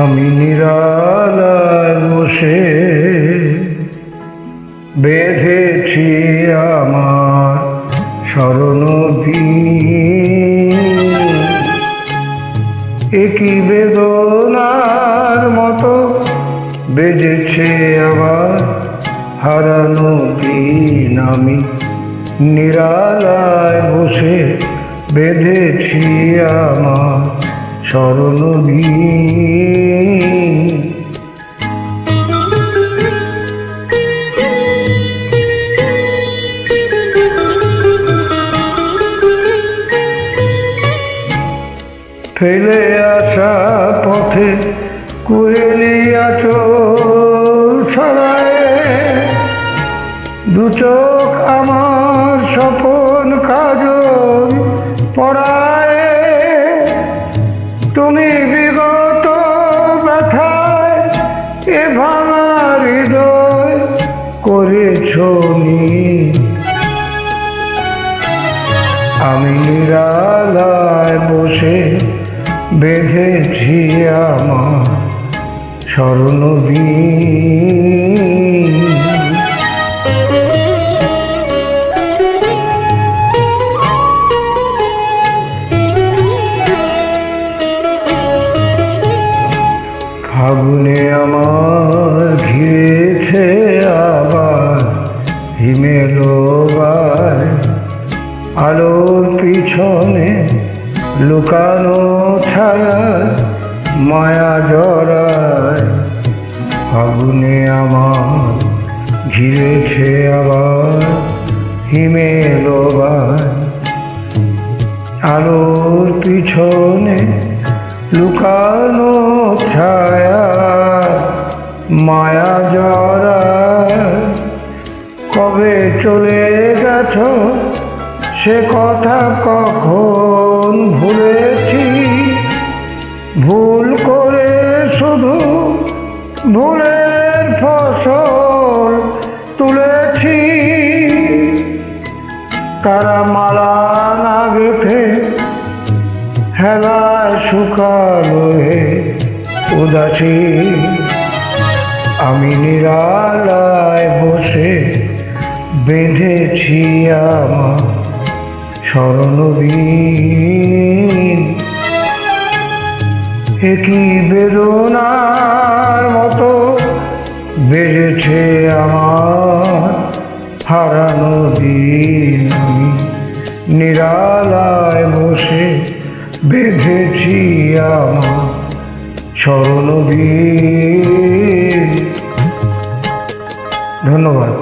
আমি নিরালায় বসে বেঁধেছি আমার স্মরণ একই বেদনার মতো বেজেছে আবার হারানো দিন। আমি নিরালায় বসে বেঁধেছি আমার স্মরণ ফেলে আসা পথে কুয়েলি আচল ছড়ায়। দু চোখ আমার স্বপন কাজল পড়ায় বিগত ব্যথায় এ ভাঙা হৃদয় করেছ আমি নিরালায় বসে বেঁধেছি আমার স্মরণ ফাগুনে আমার ঘিরেছে আবার হিমেলোবার আলোর পিছনে লুকানো ছায়া মায়া জড়ায়। ফাগুনে আমার ঘিরেছে আবার হিমেলোবার আলোর পিছনে লুকানো ছায়া, মায়া জড়ায় কবে চলে গেছ? সে কথা কখন ভুলেছি? ভুল করে শুধু ভুলের ফসল তুলেছি। কারা মালা না গেথে হেলায় শুকালো হে আমি নিরালায় বসে বেঁধেছি আমার স্মরণবীন একই বেদনার মতো বেড়েছে আমার হারানো দিন। আমি নিরালায় বসে বেঁধেছি আমার স্মরণবীন ধন্যবাদ।